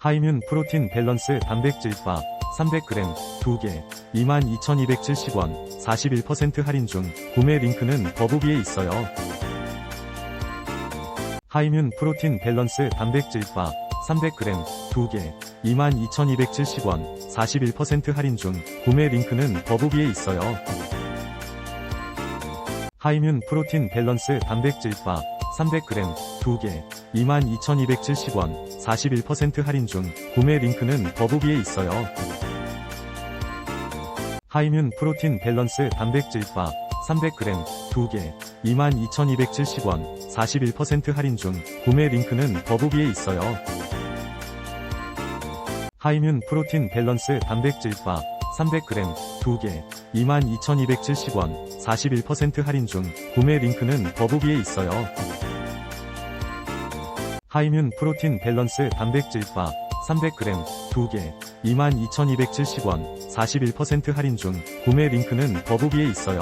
하이뮨 프로틴 밸런스 단백질바 300g 2개 22,270원 41% 할인 중 구매 링크는 더보기에 있어요. 하이뮨 프로틴 밸런스 단백질바 300g 2개 22,270원 41% 할인 중 구매 링크는 더보기에 있어요. 하이뮨 프로틴 밸런스 단백질바 300g 2개 22,270원 41% 할인 중 구매 링크는 더보기에 있어요. 하이뮨 프로틴 밸런스 단백질바 300g 2개 22,270원 41% 할인 중 구매 링크는 더보기에 있어요. 하이뮨 프로틴 밸런스 단백질바 300g 2개 22,270원 41% 할인 중 구매 링크는 더보기에 있어요. 하이뮨 프로틴 밸런스 단백질바 300g 2개 22,270원 41% 할인 중 구매 링크는 더보기에 있어요.